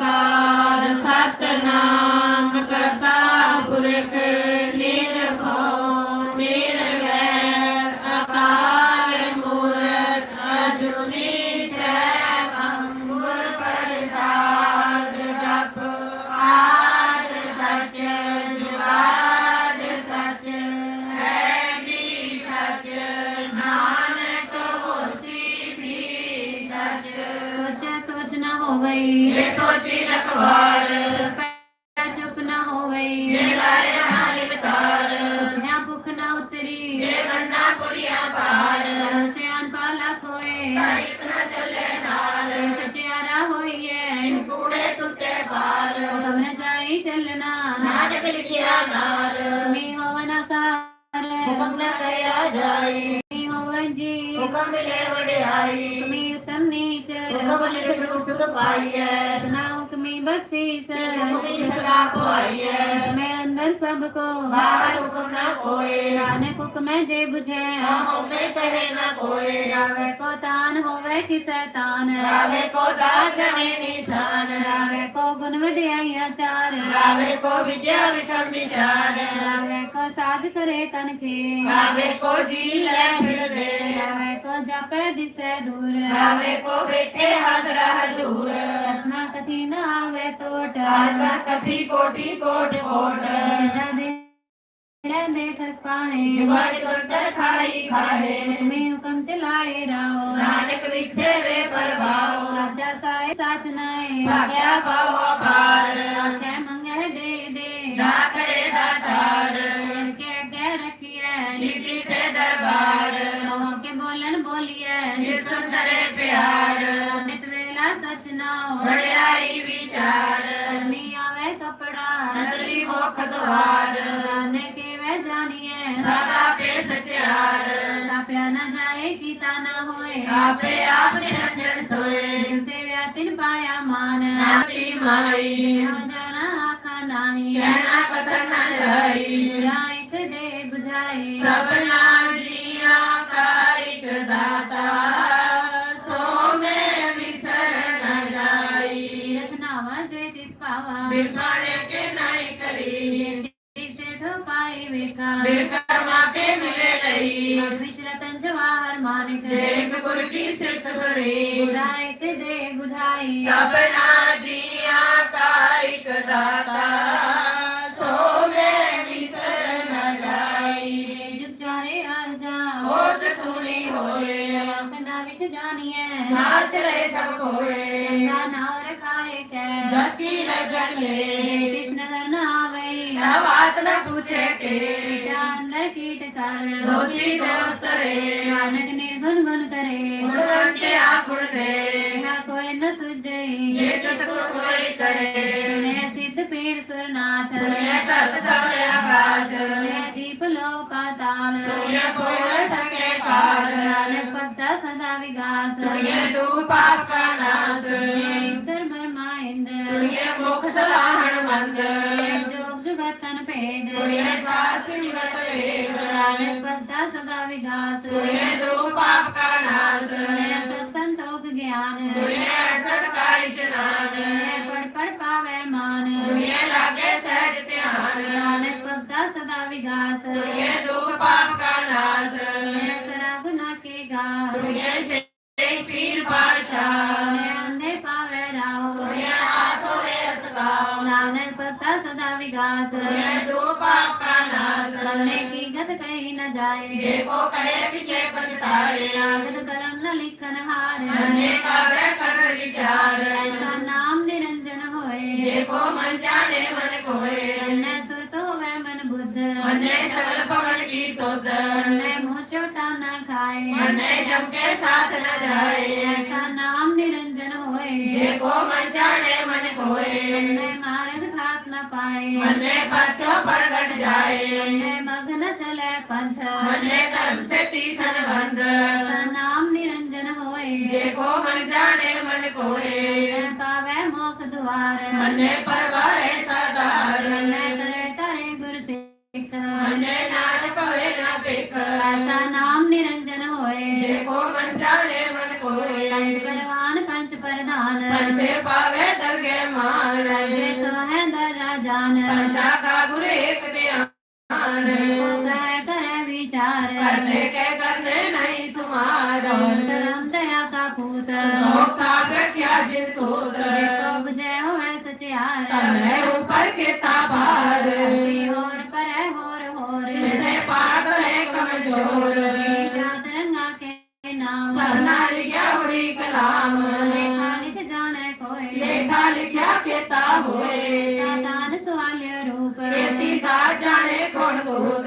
Bye. பாய बख्शीश सदा कोई मैं अंदर सबको बाहर हुकुम न कोई। नानक हुक्म मैं जे बुझे हमें कहे न कोई। रावे को तान होवे कि शैतान। रावे को दास ने निशान। रावे को गुण वडियाई आचार रावे को विद्या विक्रम विचार। रावे को साज करे तन के। रावे को जी ले फिर दे। रावे को जापे दिसे दूर। रावे को बैठे हाथ रह दूर रत्ना कथी ना वे तोट कथी कोटी कोट कोट। थक पाए। बड़ी खाई खाए। में हुकम चलाए राहो। नानक विकसे वे पर परभाव राजा साए साच नाए। भाग्या पाओ अपार आज्ञा मंगे दे दे। दा करे दा दातार। के रखी है लिपि से दरबार। के बोलन बोलिए। सुंदर प्यार। ਵਡਿਆਈ ਵਿਚਾਰ। ਨੀ ਆਵੇ ਕਪੜਾ ਨਦਰੀ ਮੁਖ ਦਵਾਰ ਜਾਣੇ ਕਿਵੇਂ ਜਾਣੀਐ ਸਾਡਾ ਪੇ ਸਚਿਆਰ ਤਾਪਿਆ ਨਾ ਜਾਏ ਕੀਤਾ ਨਾ ਹੋਏ। ਆਪੇ ਆਪ ਨਿਰੰਜਨ ਸੋਏ। ਜਿਨ ਸੇਵਿਆ ਤਿਨ ਪਾਇਆ ਮਾਨ। ਨਾਤੀ ਮਾਈ। नाच रहे सब कोए के। जसकी न कृष्ण न आवे न पूछे के। अंदर कीट कर। दोषी दोस्तरे नानक निर्गुण गुण करे। गुण के आकुल दे। ना कोई न सुझे ये तो सब कोई करे। मैं सिद्ध पीर सुरनाथ। मैं करता आकाश। मैं दीप लो का दान मैं ਵਿਗਾਸ ਸੁਣਿਆ ਤੂੰ ਪਾਪ ਕਾ ਨਾਸ। ਸੁਨੇ ਈਸ਼ਰ ਬਰਮਾ ਇੰਦ ਸੁਣਿਆ ਮੁਖ ਸਲਾਹਣ ਮੰਦ। ਜੋਗ ਜੁਗਤਨ ਭੇਜ ਸੁਣਿਆ ਸਾਸ ਸਿਮਰਤ ਵੇਦ ਨਾਨਕ ਭਗਤਾ ਸਦਾ ਵਿਗਾਸ ਸੁਣਿਆ ਤੂੰ ਪਾਪ ਕਾ ਨਾਸ। ਸੁਨੇ ਸਤ ਸੰਤੋਖ ਗਿਆਨ ਸੁਣਿਆ ਅੜਸਠ ਕਾ ਇਸ਼ਨਾਨ। ਸੁਨੇ ਪੜ ਪੜ ਪਾਵੇ ਮਾਨ ਸੁਣਿਆ ਲਾਗੇ ਸਹਿਜ ਧਿਆਨ। ਨਾਨਕ ਭਗਤਾ ਸਦਾ ਵਿਗਾਸ ਸੁਣਿਆ ਦੁਖ ਪਾਪ ਕਾ ਨਾਸ। को कहे पीछे पछताए कागद कलम न लिखन हार मने काव्य कर विचार ऐसा नाम निरंजन होए जे को मन जाने मन कोए न सुर तो वे मन बुद्ध मने सकल पवन की सोद ने मुँह चोटा न खाए मने जम के साथ न जाए ऐसा नाम निरंजन होए जे को मन जाने मन कोए ने मार्ग खात न पाए मने पासो प्रगट जाए। ने ਪੰਥ ਮਨੇ ਧਰਮ ਸੇ ਤੀਸਨ ਬੰਦ ਨਾਮ ਨਿਰੰਜਨ ਹੋਏ। ਜੇ ਕੋ ਮਨ ਜਾਣੇ ਮਨ ਕੋਏ। ਪਾਵੇ ਮੋਖ ਦੁਆਰ। ਮਨੇ ਪਰਵਾਰੇ ਸਦਾਰ ਮਨੈ ਕਰੇ ਤਰੇ ਗੁਰ ਸਿੱਖ। ਮਨੇ ਨਾਨਕ ਹੋਏ ਨਾ ਪਿਖ ਐਸਾ ਨਾਮ ਨਿਰੰਜਨ ਹੋਏ। ਜੇ ਕੋ ਮਨ ਜਾਣੇ ਮਨ ਕੋਏ। ਪੰਜ ਪਰਵਾਨ ਪੰਜ ਪ੍ਰਧਾਨ। ਪੰਛੇ ਪਾਵੇ ਦਰਗੇ ਮਾਨ। ਜੇ ਸੋ ਹੈ ਦਰਾ ਜਾਨ ਪੰਛਾ ਕਾ ਗੁਰ ਏਕ ਧਿਆਨ। ਕਰਮ ਦਇਆ ਕਾ ਪੂਤ ਧੋਖਾ ਪ੍ਰਖਿਆ ਜਿਨ ਸੋਤ ਦੇਖੋ ਬਜੈ ਹੋਏ ਸਚਿਆਰ ਤਮੈ ਉਪਰ ਕੇ ਤਾਬਾਰ ਹੋਰ ਕਰੇ ਹੋਰ ਹੋਰ ਜਿਨੇ ਪਾਕ ਹੈ ਕਮਜੋਰ ਜਾਤ ਰੰਗਾ ਕੇ ਨਾਮ ਸਭਨਾ ਲਿਖਿਆ ਬੜੀ ਕਲਾਮ ਲੇਖਾ ਲਿਖ ਜਾਣੇ ਕੋਈ ਲੇਖਾ ਲਿਖਿਆ ਕੀਤਾ ਹੋਏ ਦਾਨ ਸਵਾਲਿਆ ਰੂਪ ਕੀਤੀ ਦਾ ਜਾਣੇ ਕੋਣ ਕੋਤ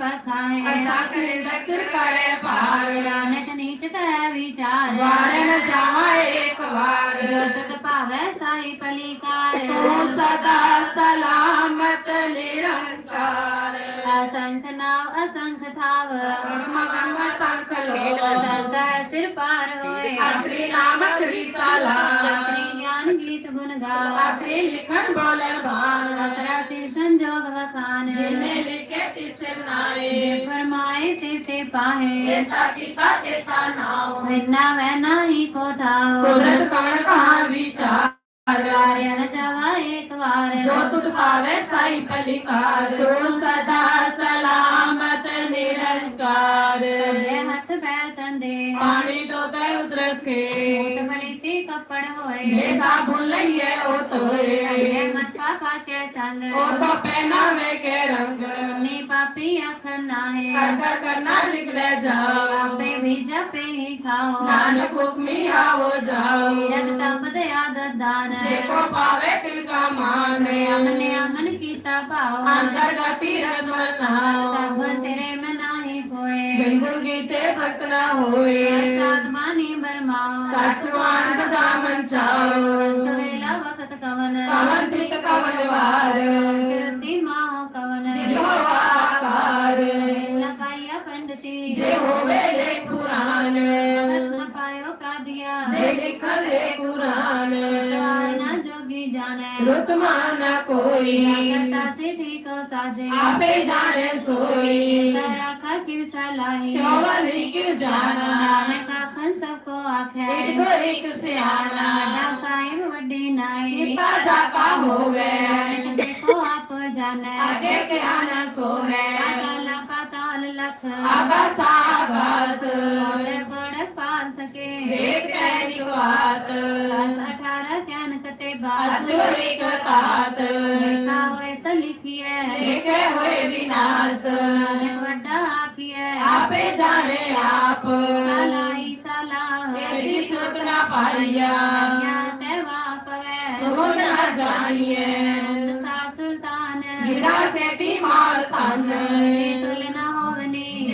पथाय साकरे दसर करे पार नानक नीच करै विचार। वारण जावा एक बार जो पावे साई पलिकार। तो सदा सलामत निरंकार। असंख नाव असंख थाव। कर्म कर्म संख लोभ संख सिर पार होए। आखरी नाम आखरी साला आखरी ज्ञान गीत गुण गाओ। आखरी लिखन बोलन भान। आखरा सिर संजोग वखान जिने लिखे तिसे नाए फरमाए ते ते पाहे। चेता की ता ते ता नाओ बिना को थाओ। कुदरत कण कहाँ विचार ਨਾਹੀ ਕੋ ਥਾਉ ਕੁਦਰਤ ਕਵਣ ਕਹਾ ਵਿਚਾਰ ਵਾਰਿਆ ਨ ਜਾਵਾ ਏਕ ਵਾਰ ਜੋ ਤੁਧ ਪਾਵੇ ਸਾਈ ਪਲਿਕਾਰ ਤੂੰ ਸਦਾ ਸਲਾਮਤ ਨਿਰੰਕਾਰ। ਤੰਦੇ ਹੱਥ ਪੈਰ ਤੰਦੇ ਪਾਣੀ ਤੋਂ ਤੈ ਉਦਰਸ ਕੇ। ਬਲੀਤੀ ਕੱਪੜ ਹੋਏ। ਇਹ ਸਾਬੁਨ ਲਈਏ ਉਹ ਤੋਏ ਅੰਦੇ ਮਤ ਪਾਪਾ ਕੇ ਸੰਗ। ਉਹ ਤਾਂ ਪਹਿਨਾਵੇ ਕੇ ਰੰਗ। ਨੀ ਪਾਪੀ ਅੱਖਰ ਨਾਹੇ। ਕਰ ਕਰ ਕਰਨਾ ਨਿਕਲੇ ਜਾਓ। ਆਪੇ ਵੀ ਜਪੇ ਹੀ ਖਾਓ। ਨਾਨਕ ਹੁਕਮੀ ਆਵੋ ਜਾਓ। ਜਗ ਤਪ ਦੇ ਆਦਤ ਦਾਨ। ਜੇ ਕੋ ਪਾਵੇ ਤਿਲ ਕਾ ਮਾਨ ਅਮਨੇ ਅਮਨ ਕੀਤਾ ਭਾਉ ਅੰਤਰਗਤੀ ਰਤਨ ਨਾਉ ਸਭ ਤੇਰੇ ਮੈਂ ਨਾਹੀ ਕੋਏ ਬਿਨ ਗੁਰ ਗੀਤੇ ਭਗਤ ਨਾ ਹੋਏ। ਸਾਧਮਾਨੀ ਬਰਮਾਓ ਸਤ ਸੁਆਨ ਸਦਾ ਮਨ ਚਾਓ ਸਵੇਲਾ ਵਖਤ ਕਵਨ। ਕਵਨ ਤਿਤ ਕਵਨ ਵਾਰ। ਸਿਰਤੀ ਮਾਹ ਕਵਨ। ਜਿ ਆਕਾਰ। ਲਕਾਇਆ ਪੰਡਤੀ ਜੇ ਹੋਵੇ ਲੈ ਕੁਰਾਨ ਭਗਤ ਨ ਪਾਇਓ ਕਾਜਿਆ। ਜੇ ਲਿਖਨ ਲੈ ਕੁਰਾਨ। ਨਾ जाने रुतमान कोई। जगता से ठीक साजे। आपे जाने सोई। तेरा का किर सलाही क्योवली किर जाना। नाने का खन सबको आखे। एक दो एक से आना। बड़ा साहिब वड्डी नाई। किपा जाका होवे। देखो आप जाने। आगे के आना सोहे। लख आकाश आकाश कोड़े कोड़े पाल थके वेद कहनी बात दस अठारह ज्ञान कते बात। सुरिक तात। लिखा होए तो लिखिए। लिखे होए विनाश। वड्डा आखिए। आपे जाने आप। सलाई सलाह तेरी सुत ना पाइया। वापवे सुन ना जानिए। सासुल्तान गिरा से माल तन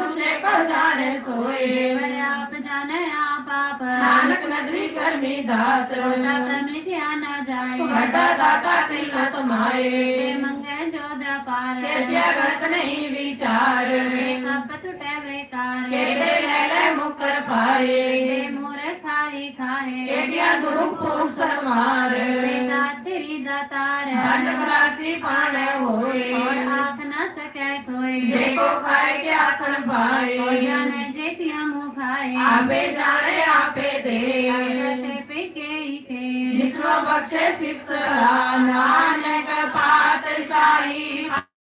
सुचे पहचाने सोए। मैं आप जाने आप आप। नानक नगरी कर्मी दात। दाता में ध्यान न जाए घटा दाता तिल तुम्हारे मंगे जो दापार क्या गलत नहीं विचार। सब टूटे बेकार। दे ले ले मुकर पाए दे मोरे खाए खाए। केटिया दुरुक पुरुष मार तेरी दातार। हट राशि पाने हो જેકો ખાય કે આખન ભાઈ ઓજન જેતિયા મો ખાય આપે જાણે આપે દે સે પે કે કે जिसको बख्शे सिर्फ़ सलाना नक पातशाही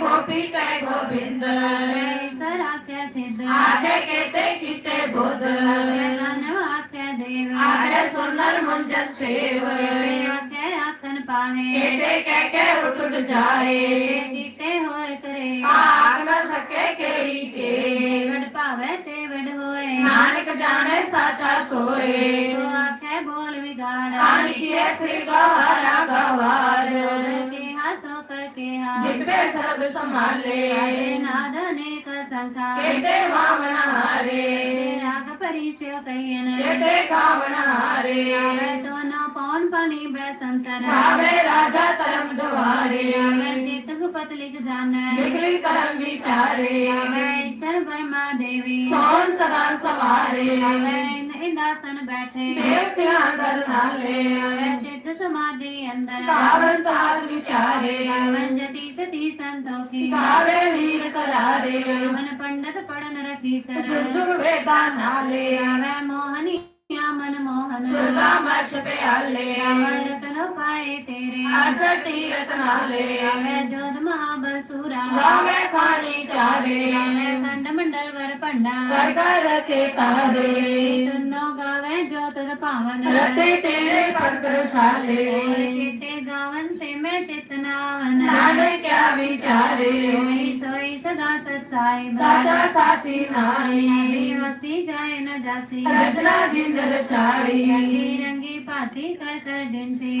ਗੋਪੀ ਕੈ ਗੋਬਿੰਦ ਸਰ ਆਖੇ ਸਿੱਧ। ਆਖੇ ਕਿਤੇ ਕਿਤੇ ਬੁੱਧ ਨਨ ਆਖੇ ਦੇਵ। ਆਖੇ ਸੁਨਰ ਮੁੰਜਨ ਸੇਵ ਆਖੇ ਆਖਣ ਪਾਹੇ। ਕਿਤੇ ਕਹਿ ਕੇ ਉੱਠ ਉੱਠ ਜਾਏ। ਕਿਤੇ ਹੋਰ ਕਰੇ। ਆਖ ਨਾ ਸਕੇ ਕੇਈ ਕੇ। ਵਡ ਭਾਵੇ ਤੇ ਵਡ ਹੋਏ। ਨਾਨਕ ਜਾਣੇ ਸਾਚਾ ਸੋਏ। ਆਖੇ ਬੋਲ ਵਿਗਾੜਾ। ਆਖੇ ਸ੍ਰੀ ਗਵਾਰਾ ਗਵਾ। ਜਿਤਵੇ ਸਰਬ ਸੰਭਾਲੇ ਆਦੇ ਨਾਦ ਅਨੇਕ ਸੰਖਾ ਕੀਤੇ ਵਾਮਨ ਹਾਰੇ ਰਾਗ ਪਰਿਸਿਓ ਕਹੀਨ ਕੀਤੇ ਕਾਵਨ ਹਾਰੇ ਆਵੇ ਤੋ ਨਾ ਪੌਣ ਪਾਣੀ ਬੈਸੰਤਰ ਆਵੇ ਰਾਜਾ ਧਰਮ ਦੁਆਰੇ ਆਵੇ ਚਿਤ ਗੁਪਤ ਲਿਖ ਜਾਣੈ ਨਿਕਲੀ ਕਰਮ ਵਿਚਾਰੇ ਆਵੇ ਈਸ਼ਰ ਬਰਮਾ ਦੇਵੀ ਸੋਨ ਸਦਾ ਸਵਾਰੇ ਆਵੇ ਇੰਦਾਸਨ ਬੈਠੇ ਦੇਵਤਿਆਂ ਦਰ ਨਾਲੇ ਆਵੇ ਸਿੱਧ समाजे अंदर कावे सार विचारे कावन जति सती संतोखे कावे वीर करारे मन पंडित पढ़न रखी सर जुग जुग वेदा नाले कावे मोहनी मन मोहन सुदा मछ पे हल्ले अमृत पाए तेरे। अड़सठ तीरथ नाले। मैं जोध महाबसुरा सूरा। गावे खानी चारे। खंड मंडल वर पंडा। कर कर रखे तारे। दोनों गावे जोत पावन। रते तेरे पत्र साले। केते गावन से मैं चेतना नाने क्या विचारे। सोई सदा सच्चाई साचा साची नाई। वसी जाए न जासी। रचना जिंदल चारी। रंगी रंगी पाथी कर कर जिनसी।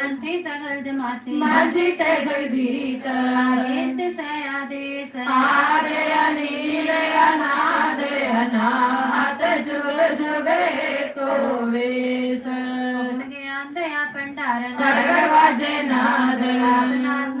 अंते सगर जमाते। माजित जगजीत आदेश से आदेश आदे अनील अनादे अनाहत जुग जुगे को वेश। ज्ञान दया भंडार नाद। नाद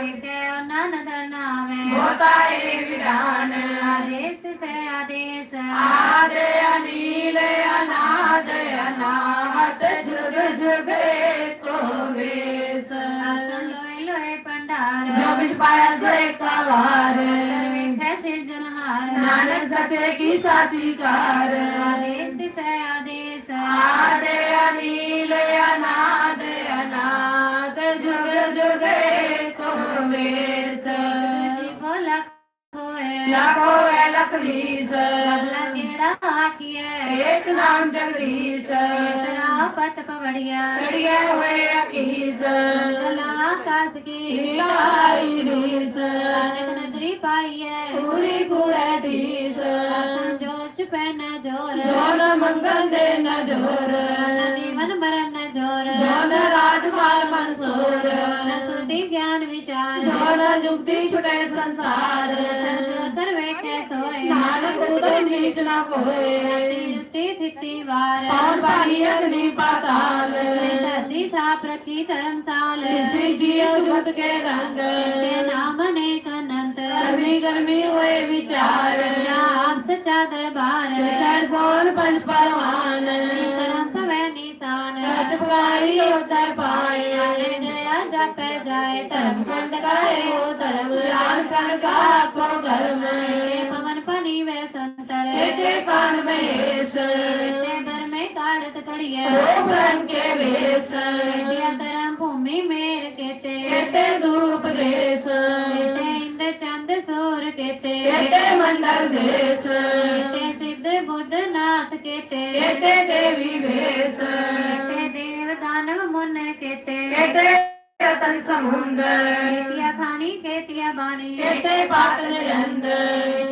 विधान आदेश से आदेश। अनिल अनाद अनाथ जुग जुग को लोय पंडार। पाया कवार कैसे जनहार नानक सचे की साची कार। आदेश से आदेश। अनिल अनाद अनाद जुग ਲਾਖੋ ਵੇ ਲਖਲੀਸ। ਅਗਲਾ ਕਿਹੜਾ ਆਖੀਏ ਏਕ ਨਾਮ ਜਗਦੀਸ਼। ਤਰਾ ਪਤ ਪਵੜਿਆ ਚੜਿਆ ਹੋਏ ਅਕੀਸ ਗਲਾ ਆਕਾਸ ਕੀ? ਲਾਈ ਰੀਸ ਨਦਰੀ ਪਾਈਏ ਪੂਰੀ ਕੁੜੇ ਆਤਮ ਜੋਰ ਚ ਪੈਨ ਜੋਰ। ਜੋ ਨ ਮੰਗਲ ਦੇ ਨ ਜੋਰ। ਨ ਜੀਵਨ ਮਰਨ ਨ ਜੋਰ। ਜੋ ਨ ਰਾਜਮਾਲ ਮਨਸੂਰ। ਨ ਸੁਰਤੀ ਗਿਆਨ ਵਿਚਾਰ। ਜੋ ਨ ਜੁਗਤੀ ਛੁਟੇ ਸੰਸਾਰ। नीच न कोय और बारी अग्नि पाताल। धरती था प्रति धर्मशाल जगत के रंग। नाम ने कनंत गर्मी गर्मी हुए विचार। राम सचा दरबार। सोल पंच परवान छपकाई उतर पाया नया जप जाए। धर्म खंड गाए हो धर्म। लाल खंड का को गर्म पवन पनी वैसा बेटे कान महेश टेबर में काढ़त कड़िया भगवान के वेश तरम भूमि मेर कहते कहते धूप देश कहते इंद चंद सूर कहते कहते मंडल देश कहते सिद्ध बुद्ध नाथ कहते कहते देवी वेश कहते देव दानव मुन समुंदर। केतिया खानी केतिया बानी। कहते पातल रंदर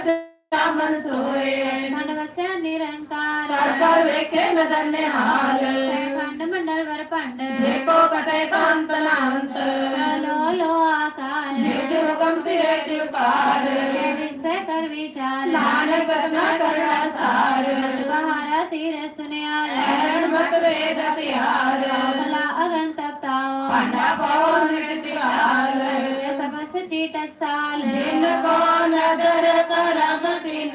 ਸੱਚਾ ਮਨ ਸੋਏ ਮਨ ਵਸੈ ਨਿਰੰਕਾਰ ਕਰ ਕਰ ਵੇਖੇ ਨਦਰ ਨਿਹਾਲ ਭੰਡ ਮੰਡਲ ਵਰ ਭੰਡ ਜੇ ਕੋ ਕਟੇ ਕਾਂਤ ਨਾਂਤ ਲੋ ਲੋ ਆਕਾਰ ਜੇ ਜੇ ਹੁਕਮ ਤਿਰੇ ਤਿਵਕਾਰ ਸੇ ਕਰ ਵਿਚਾਰ ਨਾਨਕ ਕਰਨਾ ਕਰਨਾ ਸਾਰ ਬਹਾਰਾ ਤੇਰੇ ਸੁਨਿਆ ਰਹਿਣ ਮਤ ਵੇਦ ਪਿਆਰ ਭਲਾ ਅਗੰਤ ਤਾਉ ਭੰਡਾ ਪਾਉ ਨਿਤ ਤਿਵਾਰ चिटक साल। जिनको नदर करम दिन